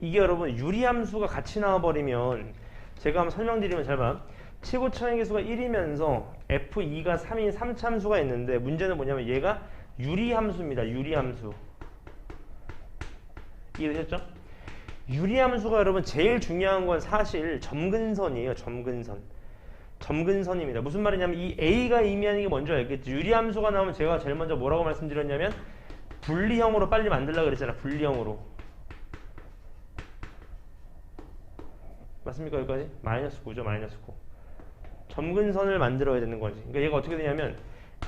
이게 여러분 유리함수가 같이 나와버리면 제가 한번 설명드리면 잘 봐. 최고차의 개수가 1이면서 f2가 3인 3참수가 있는데 문제는 뭐냐면 얘가 유리함수입니다. 유리함수. 이해되셨죠? 유리함수가 여러분 제일 중요한 건 사실 점근선이에요. 점근선. 점근선입니다. 무슨 말이냐면 이 A가 의미하는 게 뭔지 알겠죠? 유리함수가 나오면 제가 제일 먼저 뭐라고 말씀드렸냐면 분리형으로 빨리 만들라 그랬잖아. 분리형으로. 맞습니까 여기까지? 마이너스 9죠. 마이너스 9. 점근선을 만들어야 되는 거지. 그러니까 얘가 어떻게 되냐면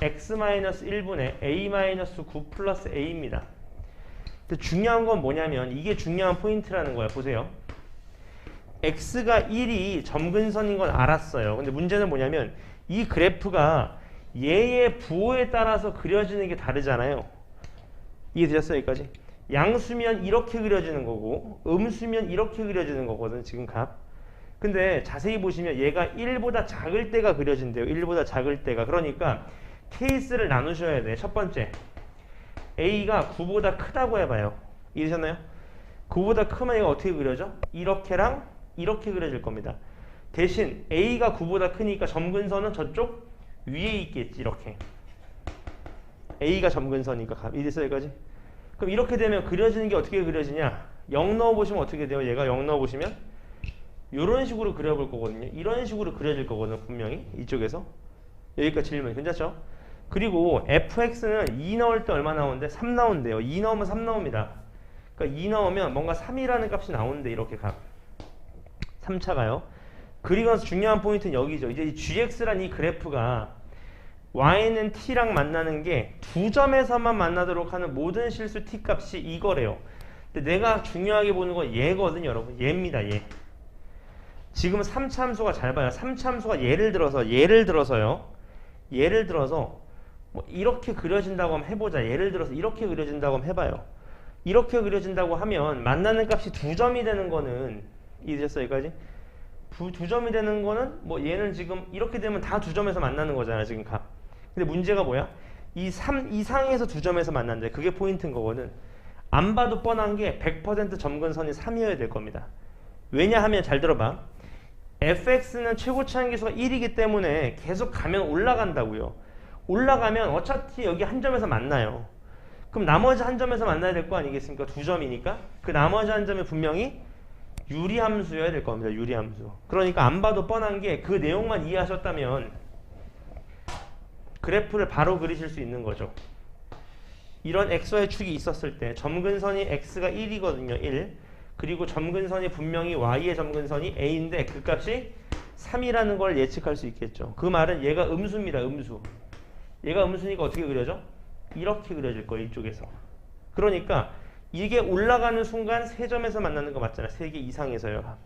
x-1분의 a-9 플러스 a입니다. 근데 중요한 건 뭐냐면 이게 중요한 포인트라는 거야. 보세요. x가 1이 점근선인 건 알았어요. 근데 문제는 뭐냐면 이 그래프가 얘의 부호에 따라서 그려지는 게 다르잖아요. 이해되셨어요? 여기까지? 양수면 이렇게 그려지는 거고 음수면 이렇게 그려지는 거거든. 지금 값. 근데 자세히 보시면 얘가 1보다 작을 때가 그려진대요. 1보다 작을 때가. 그러니까 케이스를 나누셔야 돼. 첫 번째. A가 9보다 크다고 해봐요. 이해되셨나요? 9보다 크면 얘가 어떻게 그려져? 이렇게랑 이렇게 그려질 겁니다. 대신 A가 9보다 크니까 점근선은 저쪽 위에 있겠지. 이렇게. A가 점근선이니까. 이해됐어요? 여기까지? 그럼 이렇게 되면 그려지는 게 어떻게 그려지냐? 0 넣어보시면 어떻게 돼요? 얘가 0 넣어보시면 이런 식으로 그려볼 거거든요. 이런 식으로 그려질 거거든요. 분명히 이쪽에서 여기까지 질문 괜찮죠? 그리고 fx는 2 넣을 때 얼마 나오는데 3 나온대요. 2 넣으면 3 나옵니다. 그러니까 2 넣으면 뭔가 3이라는 값이 나오는데 이렇게 값 3차가요. 그리고 중요한 포인트는 여기죠. 이제 이 gx란 이 그래프가 y는 t랑 만나는 게 두 점에서만 만나도록 하는 모든 실수 t 값이 이거래요. 근데 내가 중요하게 보는 건 얘거든요, 여러분. 얘입니다, 얘. 지금 3참수가 잘 봐요. 3참수가 예를 들어서 예를 들어서요. 예를 들어서 뭐 이렇게 그려진다고 하면 해보자. 예를 들어서 이렇게 그려진다고 하면 해봐요. 이렇게 그려진다고 하면 만나는 값이 두 점이 되는 거는 이해됐어요, 여기까지? 두, 두 점이 되는 거는 뭐 얘는 지금 이렇게 되면 다 두 점에서 만나는 거잖아, 지금 값. 근데 문제가 뭐야? 이 3 이상에서 두 점에서 만난대. 그게 포인트인 거거든. 안 봐도 뻔한 게 100% 점근선이 3이어야 될 겁니다. 왜냐하면 잘 들어봐. Fx는 최고치 한계수가 1이기 때문에 계속 가면 올라간다고요. 올라가면 어차피 여기 한 점에서 만나요. 그럼 나머지 한 점에서 만나야 될 거 아니겠습니까? 두 점이니까. 그 나머지 한 점이 분명히 유리함수여야 될 겁니다. 유리함수. 그러니까 안 봐도 뻔한 게 그 내용만 이해하셨다면 그래프를 바로 그리실 수 있는 거죠. 이런 x의 축이 있었을 때 점근선이 x가 1이거든요. 1. 그리고 점근선이 분명히 y의 점근선이 a인데 그 값이 3이라는 걸 예측할 수 있겠죠. 그 말은 얘가 음수입니다. 음수. 얘가 음수니까 어떻게 그려져? 이렇게 그려질 거예요. 이쪽에서. 그러니까 이게 올라가는 순간 세 점에서 만나는 거 맞잖아. 세 개 이상에서요.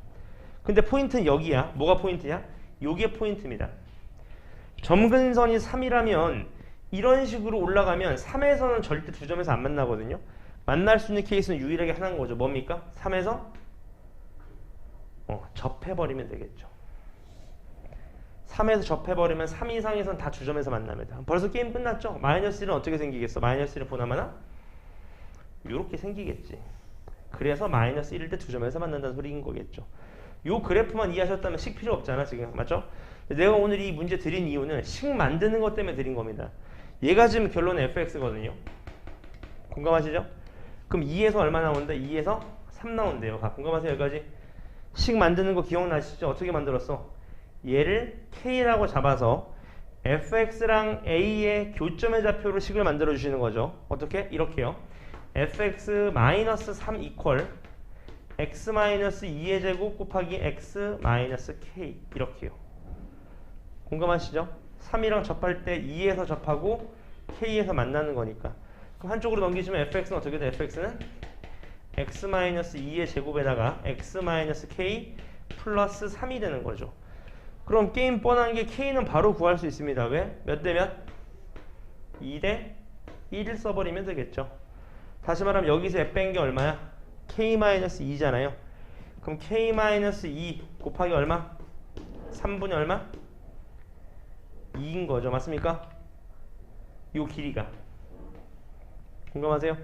근데 포인트는 여기야. 뭐가 포인트야? 요게 포인트입니다. 점근선이 3이라면 이런 식으로 올라가면 3에서는 절대 두 점에서 안 만나거든요. 만날 수 있는 케이스는 유일하게 하나인 거죠. 뭡니까? 3에서 어, 접해버리면 되겠죠. 3에서 접해버리면 3 이상에서는 다두 점에서 만납니다. 벌써 게임 끝났죠? 마이너스 1은 어떻게 생기겠어? 마이너스 1은 보나마나? 이렇게 생기겠지. 그래서 마이너스 1일 때두 점에서 만난다는 소리인 거겠죠. 요 그래프만 이해하셨다면 식 필요 없잖아 지금 맞죠? 내가 오늘 이 문제 드린 이유는 식 만드는 것 때문에 드린 겁니다. 얘가 지금 결론은 fx거든요. 공감하시죠? 그럼 2에서 얼마 나오는데 2에서 3 나온대요. 가 공감하세요 여기까지? 식 만드는 거 기억나시죠? 어떻게 만들었어? 얘를 k라고 잡아서 fx랑 a의 교점의 좌표로 식을 만들어 주시는 거죠. 어떻게? 이렇게요. fx-3 이퀄 x-2의 제곱 곱하기 x-k 이렇게요. 공감하시죠? 3이랑 접할 때 2에서 접하고 k에서 만나는 거니까. 그럼 한쪽으로 넘기시면 fx는 어떻게 돼? fx는 x-2의 제곱에다가 x-k 플러스 3이 되는 거죠. 그럼 게임 뻔한 게 k는 바로 구할 수 있습니다. 왜? 몇 대 몇? 2 대 1을 써버리면 되겠죠. 다시 말하면 여기서 f 뺀 게 얼마야? k-2잖아요. 그럼 k-2 곱하기 얼마? 3분의 얼마? 2인 거죠. 맞습니까? 요 길이가. 공감하세요?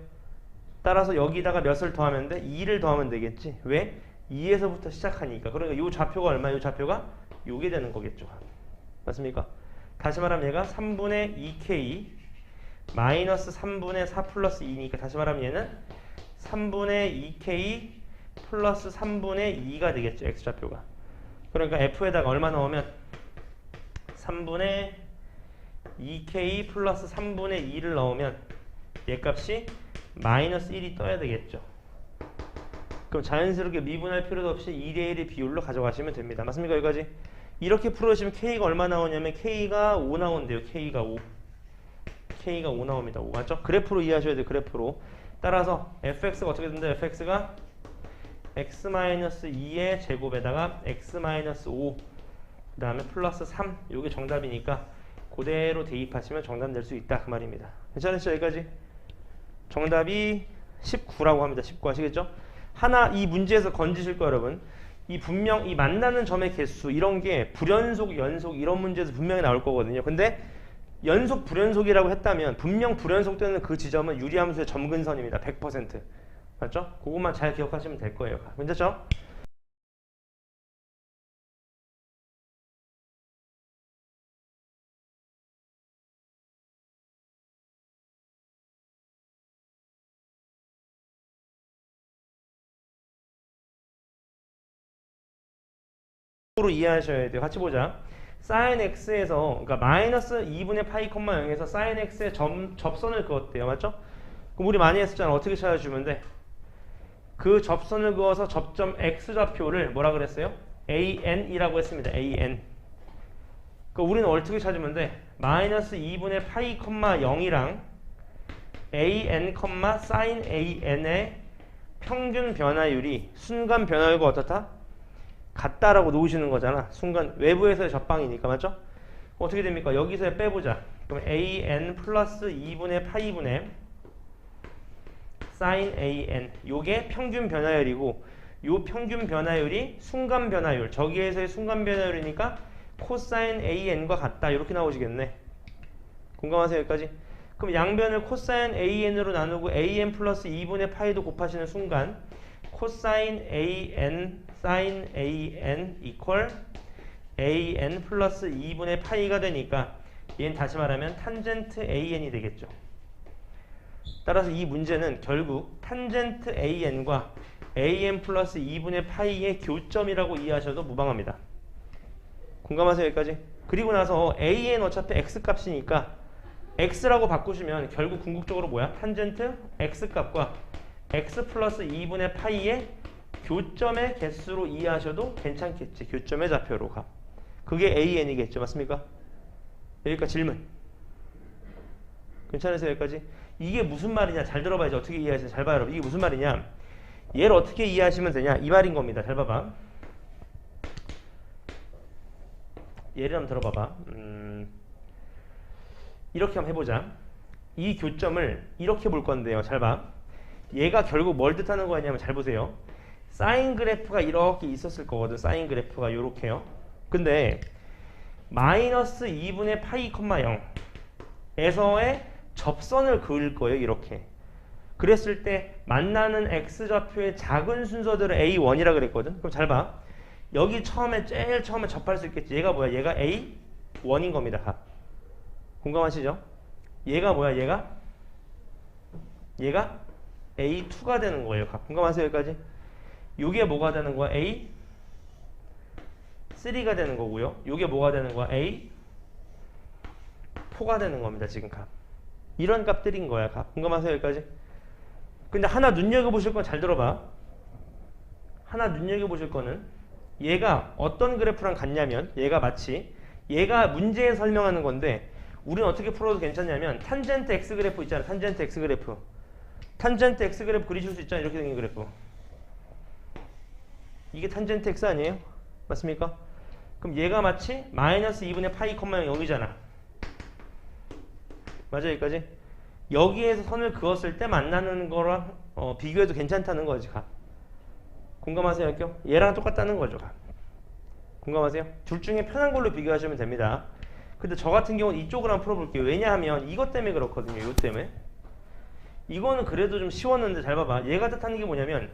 따라서 여기다가 몇을 더하면 돼? 2를 더하면 되겠지. 왜? 2에서부터 시작하니까. 그러니까 이 좌표가 얼마? 이 좌표가 요게 되는 거겠죠. 맞습니까? 다시 말하면 얘가 3분의 2k 마이너스 3분의 4 플러스 2니까 다시 말하면 얘는 3분의 2k 플러스 3분의 2가 되겠죠. x좌표가. 그러니까 f에다가 얼마 넣으면 3분의 2k 플러스 3분의 2를 넣으면 얘 값이 마이너스 1이 떠야 되겠죠. 그럼 자연스럽게 미분할 필요도 없이 2대 1의 비율로 가져가시면 됩니다. 맞습니까? 여기까지? 이렇게 풀어주시면 K가 얼마 나오냐면 K가 5 나온대요. K가 5. K가 5 나옵니다. 5 맞죠? 그래프로 이해하셔야 돼요. 그래프로. 따라서 fx가 어떻게 된다? fx가 x-2의 제곱에다가 x-5 그 다음에 플러스 3 이게 정답이니까 그대로 대입하시면 정답 낼 수 있다 그 말입니다. 괜찮으시죠? 여기까지? 정답이 19라고 합니다. 19 아시겠죠? 하나 이 문제에서 건지실 거 여러분. 이 분명 이 만나는 점의 개수 이런 게 불연속, 연속 이런 문제에서 분명히 나올 거거든요. 근데 연속 불연속이라고 했다면 분명 불연속되는 그 지점은 유리함수의 점근선입니다. 100%. 맞죠? 그것만 잘 기억하시면 될 거예요. 괜찮죠? 로 이해하셔야 돼요. 같이 보자. sin x에서 그러니까 마이너스 2분의 파이 콤마 0에서 sin x의 점, 접선을 그었대요. 맞죠? 그럼 우리 많이 했었잖아. 어떻게 찾아주면 돼? 그 접선을 그어서 접점 x좌표를 뭐라 그랬어요? an이라고 했습니다. an. 그 우리는 어떻게 찾으면 돼? 마이너스 2분의 파이 콤마 0이랑 an, sin an의 평균 변화율이 순간 변화율과 어떻다? 같다라고 놓으시는 거잖아. 순간 외부에서의 접방이니까 맞죠? 어떻게 됩니까? 여기서 빼보자. 그럼 an 플러스 2분의 파이 분의 sin an 요게 평균 변화율이고 요 평균 변화율이 순간 변화율 저기에서의 순간 변화율이니까 코사인 an과 같다 이렇게 나오시겠네. 공감하세요 여기까지? 그럼 양변을 코사인 an으로 나누고 an 플러스 2분의 파이도 곱하시는 순간 코사인 an sin an 이퀄 an 플러스 2분의 파이가 되니까 얘는 다시 말하면 탄젠트 an이 되겠죠. 따라서 이 문제는 결국 탄젠트 an과 an 플러스 2분의 파이의 교점이라고 이해하셔도 무방합니다. 공감하세요 여기까지? 그리고 나서 an 어차피 x 값이니까 x라고 바꾸시면 결국 궁극적으로 뭐야? 탄젠트 x 값과 x 플러스 2분의 파이의 교점의 개수로 이해하셔도 괜찮겠지. 교점의 좌표로 가. 그게 AN이겠죠. 맞습니까? 여기까지 질문. 괜찮으세요? 여기까지? 이게 무슨 말이냐? 잘 들어봐야지. 어떻게 이해하세요? 잘 봐요. 이게 무슨 말이냐? 얘를 어떻게 이해하시면 되냐? 이 말인 겁니다. 잘 봐봐. 예를 한번 들어봐봐. 음, 이렇게 한번 해보자. 이 교점을 이렇게 볼 건데요. 잘 봐. 얘가 결국 뭘 뜻하는 거냐면 잘 보세요. 사인 그래프가 이렇게 있었을 거거든. 사인 그래프가 이렇게요. 근데 마이너스 2분의 파이 콤마 0에서의 접선을 그을 거예요. 이렇게. 그랬을 때 만나는 x좌표의 작은 순서들을 a1이라 그랬거든. 그럼 잘 봐. 여기 처음에 제일 처음에 접할 수 있겠지. 얘가 뭐야? 얘가 a1인 겁니다. 값. 공감하시죠? 얘가 뭐야? 얘가 얘가 a2가 되는 거예요. 값. 공감하세요? 여기까지? 요게 뭐가 되는 거야? A 3가 되는 거고요. 요게 뭐가 되는 거야? A 4가 되는 겁니다. 지금 값. 이런 값들인 거야. 값. 공감하세요? 여기까지? 근데 하나 눈여겨보실 건 잘 들어봐. 하나 눈여겨보실 거는 얘가 어떤 그래프랑 같냐면 얘가 마치 얘가 문제에 설명하는 건데 우리는 어떻게 풀어도 괜찮냐면 탄젠트 x 그래프 있잖아. 탄젠트 x 그래프. 탄젠트 x 그래프 그리실 수 있잖아. 이렇게 생긴 그래프. 이게 탄젠트 x 아니에요? 맞습니까? 그럼 얘가 마치 마이너스 2분의 파이 콤마 0이잖아. 맞아 여기까지? 여기에서 선을 그었을 때 만나는 거랑 어, 비교해도 괜찮다는 거지. 가. 공감하세요? 할게요? 얘랑 똑같다는 거죠. 가. 공감하세요? 둘 중에 편한 걸로 비교하시면 됩니다. 근데 저 같은 경우는 이쪽으로 한번 풀어볼게요. 왜냐하면 이것 때문에 그렇거든요. 이것 때문에. 이거는 그래도 좀 쉬웠는데 잘 봐봐. 얘가 뜻하는 게 뭐냐면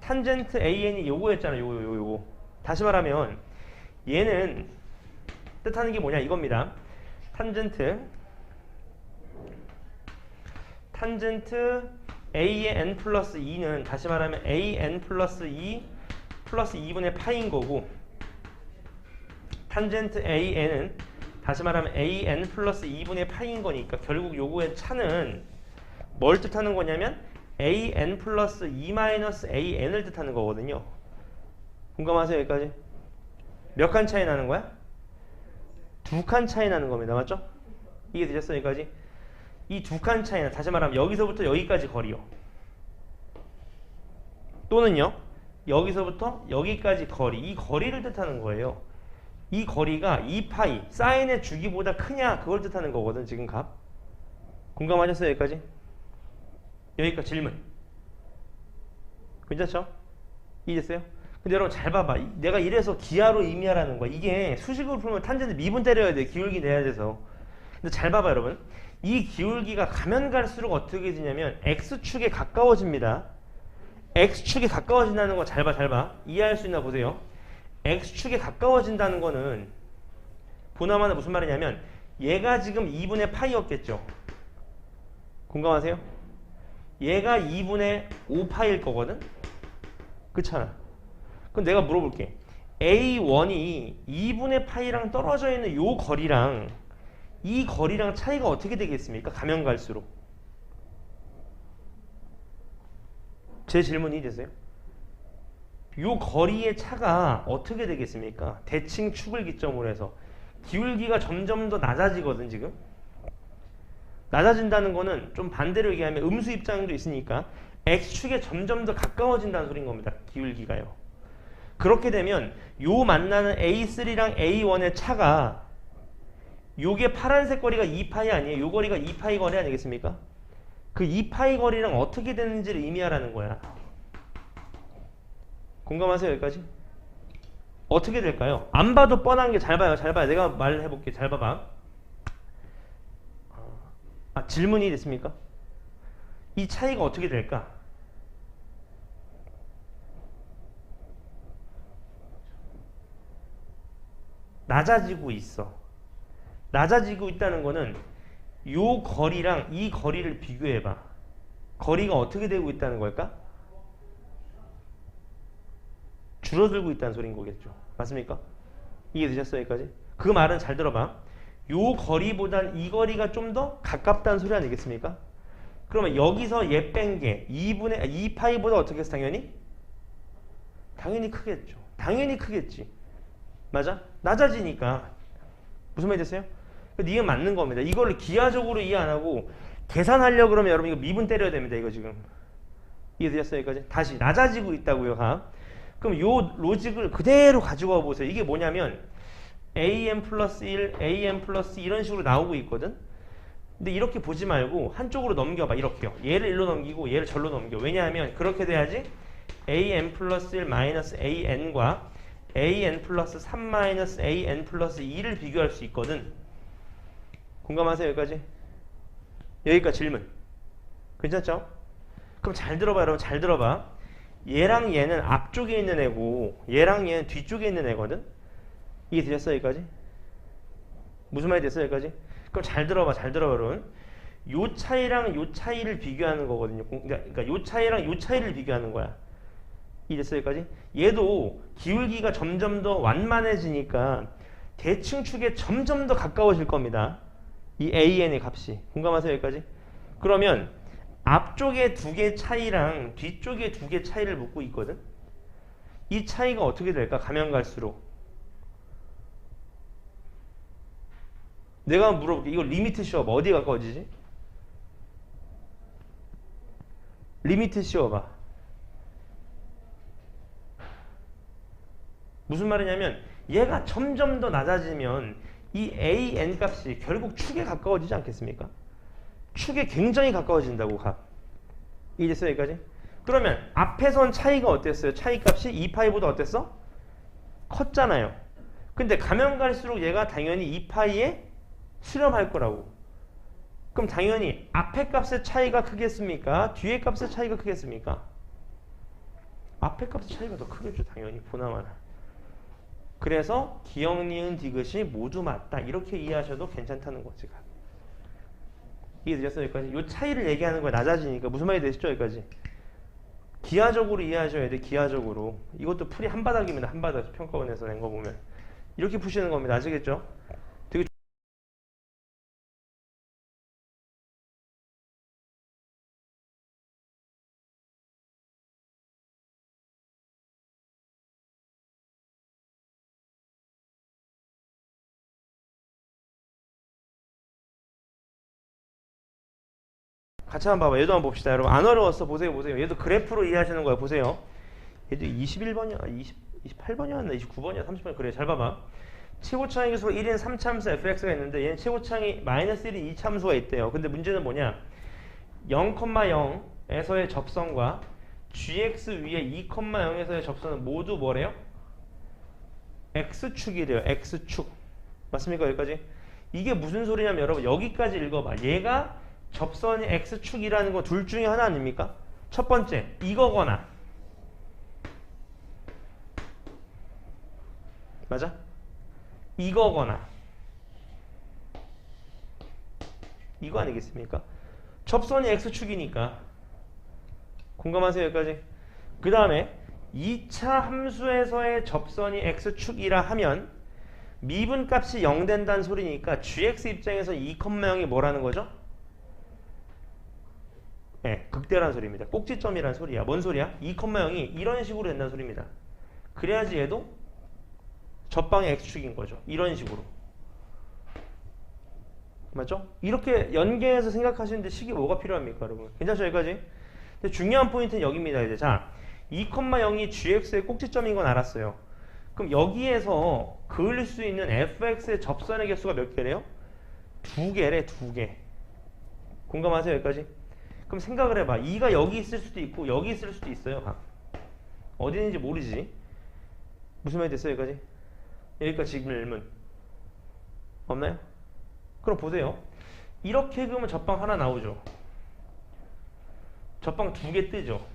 탄젠트 AN이 요거였잖아. 요거 요거 요거. 다시 말하면 얘는 뜻하는 게 뭐냐 이겁니다. 탄젠트 탄젠트 a의 n 플러스 2는 다시 말하면 a n 플러스 2 플러스 2분의 파인 거고 탄젠트 a n은 다시 말하면 a n 플러스 2분의 파인 거니까 결국 요거의 차는 뭘 뜻하는 거냐면 a n 플러스 2 마이너스 a n을 뜻하는 거거든요. 공감하세요 여기까지? 몇 칸 차이 나는 거야? 두 칸 차이 나는 겁니다. 맞죠? 이게 되셨어요 여기까지? 이 두 칸 차이는 다시 말하면 여기서부터 여기까지 거리요. 또는요. 여기서부터 여기까지 거리. 이 거리를 뜻하는 거예요. 이 거리가 2파이 사인의 주기보다 크냐 그걸 뜻하는 거거든 지금 값. 공감하셨어요 여기까지? 여기까지 질문. 괜찮죠? 이해됐어요? 근데 여러분 잘 봐봐. 이- 내가 이래서 기하로 의미하라는 거야. 이게 수식으로 풀면 탄젠트 미분 때려야 돼. 기울기 내야 돼서. 근데 잘 봐봐 여러분. 이 기울기가 가면 갈수록 어떻게 되냐면 x축에 가까워집니다. x축에 가까워진다는 거 잘 봐, 잘 봐. 이해할 수 있나 보세요. x축에 가까워진다는 거는 보나마나 무슨 말이냐면 얘가 지금 2분의 파이였겠죠. 공감하세요? 얘가 2분의 5파일 거거든? 그렇잖아. 그럼 내가 물어볼게. A1이 2분의 파이랑 떨어져 있는 요 거리랑 이 거리랑 차이가 어떻게 되겠습니까? 가면 갈수록. 제 질문이 되세요? 요 거리의 차가 어떻게 되겠습니까? 대칭 축을 기점으로 해서 기울기가 점점 더 낮아지거든 지금. 낮아진다는 거는 좀 반대로 얘기하면 음수 입장도 있으니까 x축에 점점 더 가까워진다는 소린 겁니다. 기울기가요. 그렇게 되면 요 만나는 A3랑 A1의 차가 요게 파란색 거리가 2파이 아니에요. 요 거리가 2파이 거리 아니겠습니까? 그 2파이 거리랑 어떻게 되는지를 의미하라는 거야. 공감하세요 여기까지? 어떻게 될까요? 안 봐도 뻔한 게 잘 봐요. 잘 봐요. 내가 말해볼게. 잘 봐봐. 아, 질문이 됐습니까? 이 차이가 어떻게 될까? 낮아지고 있어. 낮아지고 있다는 거는 요 거리랑 이 거리를 비교해봐. 거리가 어떻게 되고 있다는 걸까? 줄어들고 있다는 소리인 거겠죠. 맞습니까? 이해되셨어요, 여기까지? 그 말은 잘 들어봐. 요 거리보단 이 거리가 좀 더 가깝다는 소리 아니겠습니까? 그러면 여기서 얘 뺀 게 2분의 2파이보다 어떻게 해서 당연히? 당연히 크겠죠. 당연히 크겠지. 맞아? 낮아지니까. 무슨 말이 됐어요? 이해 맞는 겁니다. 이거를 기하적으로 이해 안 하고 계산하려고 그러면 여러분 이거 미분 때려야 됩니다. 이거 지금. 이해되셨어요? 여기까지? 다시 낮아지고 있다고요, 가. 그럼 요 로직을 그대로 가지고 와 보세요. 이게 뭐냐면 am 플러스 1, am 플러스 이런 식으로 나오고 있거든. 근데 이렇게 보지 말고 한쪽으로 넘겨봐. 이렇게요. 얘를 일로 넘기고 얘를 절로 넘겨. 왜냐하면 그렇게 돼야지 am 플러스 1 마이너스 an과 an 플러스 3 마이너스 an 플러스 2를 비교할 수 있거든. 공감하세요? 여기까지? 여기까지 질문. 괜찮죠? 그럼 잘 들어봐 여러분 잘 들어봐. 얘랑 얘는 앞쪽에 있는 애고 얘랑 얘는 뒤쪽에 있는 애거든. 이게 되셨어요 여기까지? 무슨 말이 됐어요 여기까지? 그럼 잘 들어봐 잘 들어봐 여러분. 요 차이랑 요 차이를 비교하는 거거든요. 공- 그러니까 그러니까 요 차이랑 요 차이를 비교하는 거야. 이됐어요 여기까지? 얘도 기울기가 점점 더 완만해지니까 대칭축에 점점 더 가까워질 겁니다. 이 AN의 값이. 공감하세요 여기까지? 그러면 앞쪽에 두 개 차이랑 뒤쪽에 두 개 차이를 묻고 있거든. 이 차이가 어떻게 될까? 가면 갈수록. 내가 한번 물어볼게. 이거 리미트 씌워봐. 어디에 가까워지지? 리미트 씌워봐. 무슨 말이냐면 얘가 점점 더 낮아지면 이 AN 값이 결국 축에 가까워지지 않겠습니까? 축에 굉장히 가까워진다고 값. 이해됐어요 여기까지? 그러면 앞에선 차이가 어땠어요? 차이 값이 2파이보다 어땠어? 컸잖아요. 근데 가면 갈수록 얘가 당연히 2파이에 수렴할 거라고. 그럼 당연히 앞에 값의 차이가 크겠습니까? 뒤에 값의 차이가 크겠습니까? 앞에 값의 차이가 더 크겠죠 당연히 보나마나 그래서 기억, 니은, 디귿이 모두 맞다 이렇게 이해하셔도 괜찮다는 거지 이해되셨어요 여기까지? 이 차이를 얘기하는 거야 낮아지니까 무슨 말이 되시죠 여기까지? 기하적으로 이해하셔야 돼 기하적으로 이것도 풀이 한 바닥입니다 한 바닥 평가원에서 낸 거 보면 이렇게 푸시는 겁니다 아시겠죠? 같이 한번 봐봐. 얘도 한번 봅시다. 여러분 안 어려웠어. 보세요, 보세요. 얘도 그래프로 이해하시는 거야. 보세요. 얘도 21번이야, 20, 28번이었나, 29번이야, 30번 그래. 잘 봐봐. 최고차항 계수가 1인 3참수 fx가 있는데 얘는 최고차항이 마이너스 1인 2참수가 있대요. 근데 문제는 뭐냐? 0,0에서의 접선과 gx 위에 2,0에서의 접선은 모두 뭐래요? x축이래요. x축. 맞습니까? 여기까지? 이게 무슨 소리냐면 여러분 여기까지 읽어봐. 얘가 접선이 x축이라는 거 둘 중에 하나 아닙니까? 첫 번째 이거거나 맞아? 이거거나 이거 아니겠습니까? 접선이 x축이니까 공감하세요 여기까지? 그 다음에 2차 함수에서의 접선이 x축이라 하면 미분 값이 0 된다는 소리니까 gx 입장에서 2,0이 뭐라는 거죠? 네, 극대라는 소리입니다. 꼭지점이라는 소리야. 뭔 소리야? 2,0이 이런 식으로 된다는 소리입니다. 그래야지 얘도 접방의 x축인 거죠. 이런 식으로. 맞죠? 이렇게 연계해서 생각하시는데 식이 뭐가 필요합니까, 여러분? 괜찮죠, 여기까지? 근데 중요한 포인트는 여기입니다, 이제. 자, 2,0이 gx의 꼭지점인 건 알았어요. 그럼 여기에서 그을 수 있는 fx의 접선의 개수가 몇 개래요? 두 개래, 두 개. 공감하세요, 여기까지? 그럼 생각을 해봐. 2가 여기 있을 수도 있고 여기 있을 수도 있어요. 어디 있는지 모르지. 무슨 말이 됐어요, 여기까지? 여기까지 질문 없나요? 그럼 보세요. 이렇게 그러면 접방 하나 나오죠. 접방 두 개 뜨죠.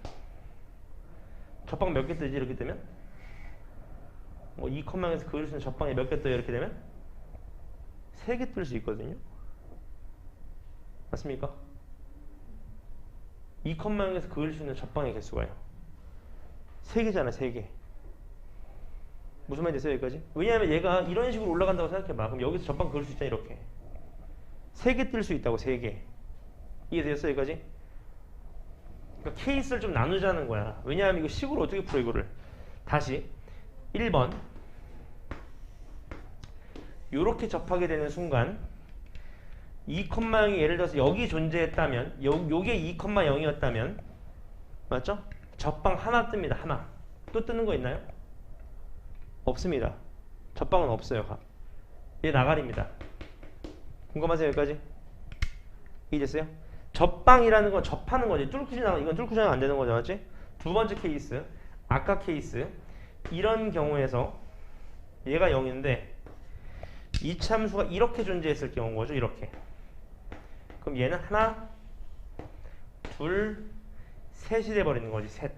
접방 몇 개 뜨지 이렇게 되면? 뭐 2컴망에서 그릴 수 있는 접방이 몇 개 떠요 이렇게 되면? 세 개 뜰 수 있거든요. 맞습니까? 2컴망에서 그을 수 있는 접방의 개수가요. 3개잖아, 3개. 무슨 말인지 됐어요, 여기까지? 왜냐하면 얘가 이런 식으로 올라간다고 생각해봐. 그럼 여기서 접방 그을 수 있잖아, 이렇게. 3개 뜰 수 있다고, 3개. 이해되셨어요, 여기까지? 그러니까 케이스를 좀 나누자는 거야. 왜냐하면 이거 식으로 어떻게 풀어, 이거를. 다시. 1번. 이렇게 접하게 되는 순간 2,0이 예를 들어서 여기 존재했다면 요, 요게 2,0이었다면 맞죠? 접방 하나 뜹니다. 하나. 또 뜨는 거 있나요? 없습니다. 접방은 없어요. 얘 나가리입니다. 궁금하세요? 여기까지? 이해됐어요? 접방이라는 건 접하는 거지. 뚫고 지나가 이건 뚫고 지나가면 안 되는 거죠. 맞지? 두 번째 케이스. 아까 케이스. 이런 경우에서 얘가 0인데 이 참수가 이렇게 존재했을 경우인 거죠. 이렇게. 그럼 얘는 하나, 둘, 셋이 돼버리는 거지. 셋.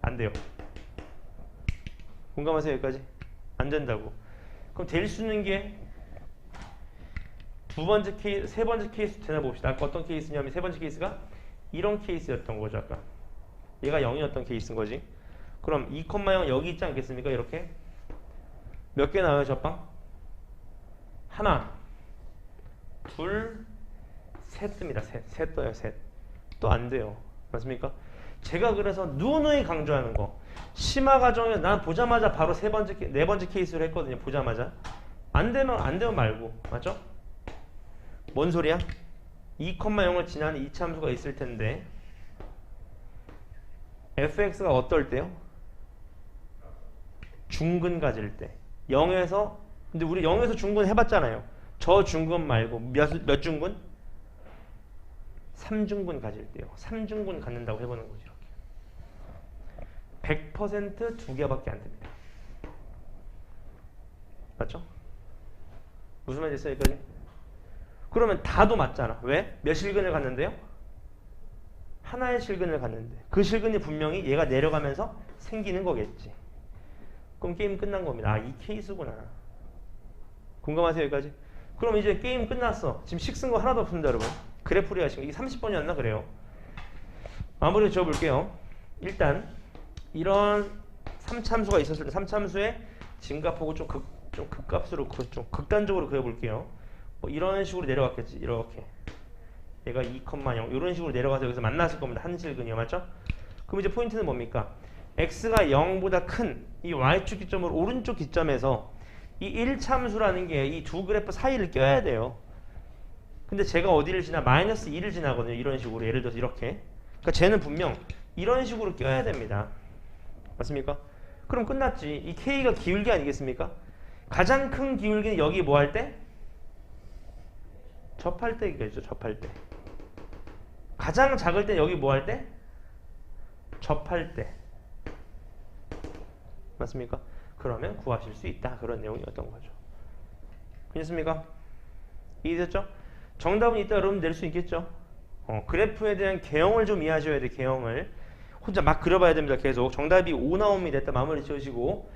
안 돼요. 공감하세요? 여기까지? 안 된다고. 그럼 될 수 있는 게 두 번째 케이스, 세 번째 케이스 되나 봅시다. 아까 어떤 케이스냐면 세 번째 케이스가 이런 케이스였던 거죠. 아까. 얘가 0이었던 케이스인 거지. 그럼 2,0 여기 있지 않겠습니까? 이렇게. 몇 개 나와요, 저방? 하나, 둘, 셋 뜹니다. 셋. 셋 떠요. 셋. 또 안 돼요. 맞습니까? 제가 그래서 누누이 강조하는 거. 심화 과정에 난 보자마자 바로 세 번째, 네 번째 케이스를 했거든요. 보자마자. 안 되면 안 되면 말고. 맞죠? 뭔 소리야? 2,0을 지나는 이참수가 있을 텐데 fx가 어떨 때요? 중근 가질 때 0에서 근데 우리 0에서 중근 해봤잖아요 저 중근 말고 몇, 몇 중근? 3중근 가질 때요 3중근 갖는다고 해보는 거죠 이렇게 100%두 개밖에 안 됩니다 맞죠? 무슨 말이 있어요 여기까지? 그러면 다도 맞잖아. 왜? 몇 실근을 갔는데요? 하나의 실근을 갔는데 그 실근이 분명히 얘가 내려가면서 생기는 거겠지. 그럼 게임 끝난 겁니다. 아, 이 케이스구나. 공감하세요, 여기까지? 그럼 이제 게임 끝났어. 지금 식쓴 거 하나도 없습니다, 여러분. 그래프리 하시고 이게 30번이었나 그래요. 마무리 지어볼게요. 일단 이런 3참수가 있었을 때 3참수의 증가폭을 좀, 극, 좀 극값으로 그- 좀 극단적으로 그려볼게요. 뭐 이런 식으로 내려갔겠지. 이렇게. 얘가 2,0 이런 식으로 내려가서 여기서 만났을 겁니다. 한 실근이요. 맞죠? 그럼 이제 포인트는 뭡니까? x가 0보다 큰 이 y축 기점을 오른쪽 기점에서 이 1참수라는 게 이 두 그래프 사이를 껴야 돼요. 근데 제가 어디를 지나? 마이너스 2를 지나거든요. 이런 식으로. 예를 들어서 이렇게. 그러니까 쟤는 분명 이런 식으로 껴야 됩니다. 맞습니까? 그럼 끝났지. 이 K가 기울기 아니겠습니까? 가장 큰 기울기는 여기 뭐 할 때? 접할 때겠죠. 접할 때. 가장 작을 때 여기 뭐 할 때? 접할 때. 맞습니까? 그러면 구하실 수 있다. 그런 내용이었던 거죠. 괜찮습니까? 이해됐죠? 정답은 이따 여러분 낼 수 있겠죠? 어, 그래프에 대한 개형을 좀 이해하셔야 돼, 개형을. 혼자 막 그려봐야 됩니다, 계속. 정답이 5 나옵니다. 일단 마무리 지으시고.